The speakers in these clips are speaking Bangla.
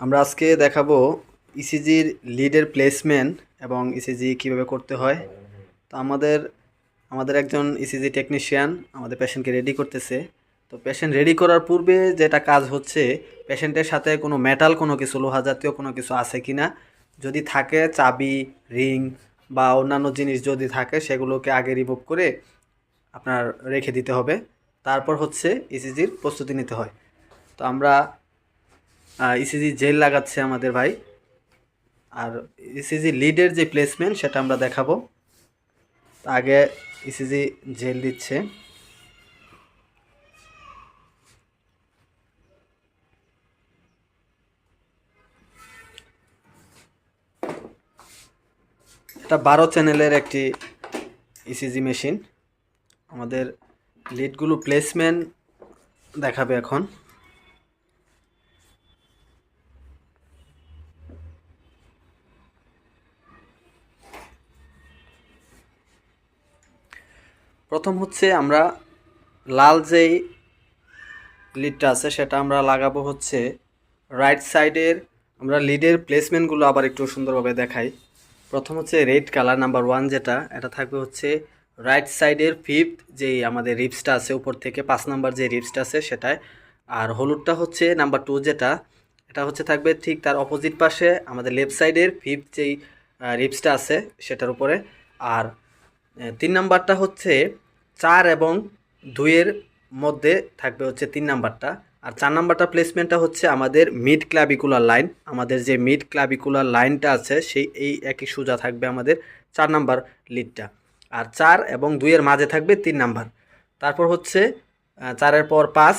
আমরা আজকে দেখাবো ইসিজির লিডের প্লেসমেন্ট এবং ইসিজি কীভাবে করতে হয়। তো আমাদের আমাদের একজন ইসিজি টেকনিশিয়ান আমাদের পেশেন্টকে রেডি করতেছে। তো পেশেন্ট রেডি করার পূর্বে যেটা কাজ হচ্ছে পেশেন্টের সাথে কোনো মেটাল কোনো কিছু, লোহা জাতীয় কোনো কিছু আছে কি না যদি থাকে চাবি রিং বা অন্যান্য জিনিস যদি থাকে, সেগুলোকে আগে রিমুভ করে আপনার রেখে দিতে হবে। তারপর হচ্ছে ইসিজির প্রস্তুতি নিতে হয়। তো আমরা ইসিজি জেল লাগাচ্ছে আমাদের ভাই। আর ইসিজি লিডের যে প্লেসমেন্ট সেটা আমরা দেখাবো। আগে ইসিজি জেল দিচ্ছে। এটা বারো চ্যানেলের একটি ইসিজি মেশিন আমাদের লিডগুলো প্লেসমেন্ট দেখাবে এখন। প্রথম হচ্ছে আমরা লাল যেই লিডটা আছে সেটা আমরা লাগাবো হচ্ছে রাইট সাইডের আমরা লিডের প্লেসমেন্টগুলো আবার একটু সুন্দরভাবে দেখাই। প্রথম হচ্ছে রেড কালার নাম্বার ওয়ান যেটা, এটা থাকবে হচ্ছে রাইট সাইডের ফিফথ যেই আমাদের রিপসটা আছে, উপর থেকে পাঁচ নাম্বার যে রিপসটা আছে সেটায়। আর হলুদটা হচ্ছে নাম্বার টু যেটা, এটা হচ্ছে থাকবে ঠিক তার অপোজিট পাশে আমাদের লেফট সাইডের ফিফথ যেই রিপসটা আছে সেটার উপরে। আর তিন নাম্বারটা হচ্ছে চার এবং দুইয়ের মধ্যে থাকবে হচ্ছে তিন নাম্বারটা। আর চার নাম্বারটা প্লেসমেন্টটা হচ্ছে আমাদের মিড ক্লাবিকুলার লাইন আমাদের যে মিড ক্লাবিকুলার লাইনটা আছে, সেই এই একই সোজা থাকবে আমাদের চার নাম্বার লিডটা আর চার এবং দুইয়ের মাঝে থাকবে তিন নাম্বার। তারপর হচ্ছে চারের পর পাঁচ,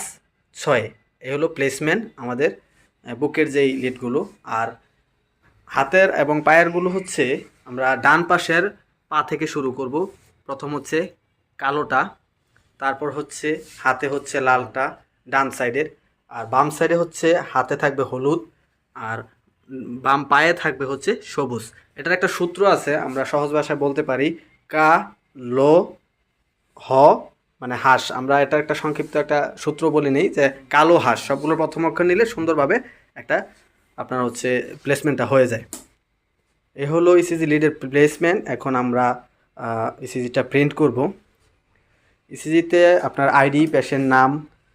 ছয়। এই হলো প্লেসমেন্ট আমাদের বুকের যেই লিডগুলো আর হাতের এবং পায়েরগুলো হচ্ছে, আমরা ডান পাশের পা থেকে শুরু করব। প্রথম হচ্ছে কালোটা, তারপর হচ্ছে হাতে হচ্ছে লালটা ডান সাইডের, আর বাম সাইডে হচ্ছে হাতে থাকবে হলুদ, আর বাম পায়ে থাকবে হচ্ছে সবুজ। এটার একটা সূত্র আছে, আমরা সহজ ভাষায় বলতে পারি, কা, লো, হ মানে হাঁস। আমরা এটা একটা সংক্ষিপ্ত একটা সূত্র বলে নিই যে কালো হাঁস। সবগুলো প্রথম অক্ষর নিলে সুন্দরভাবে একটা আপনার হচ্ছে প্লেসমেন্টটা হয়ে যায়। এ হলো ইসিজি লিডের প্লেসমেন্ট এখন আমরা ইসিজিটা প্রিন্ট করব। ইসিজিতে আপনার আইডি পেশেন্ট নাম,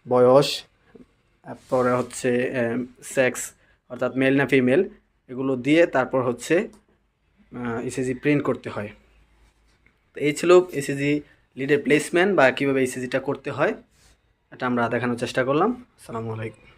বয়স, তারপরে হচ্ছে সেক্স অর্থাৎ মেল না ফিমেল এগুলো দিয়ে তারপর হচ্ছে ইসিজি প্রিন্ট করতে হয়। তো এই ছিল ইসিজি লিডের প্লেসমেন্ট বা কীভাবে ইসিজিটা করতে হয়, এটা আমরা দেখানোর চেষ্টা করলাম। আসসালামু আলাইকুম।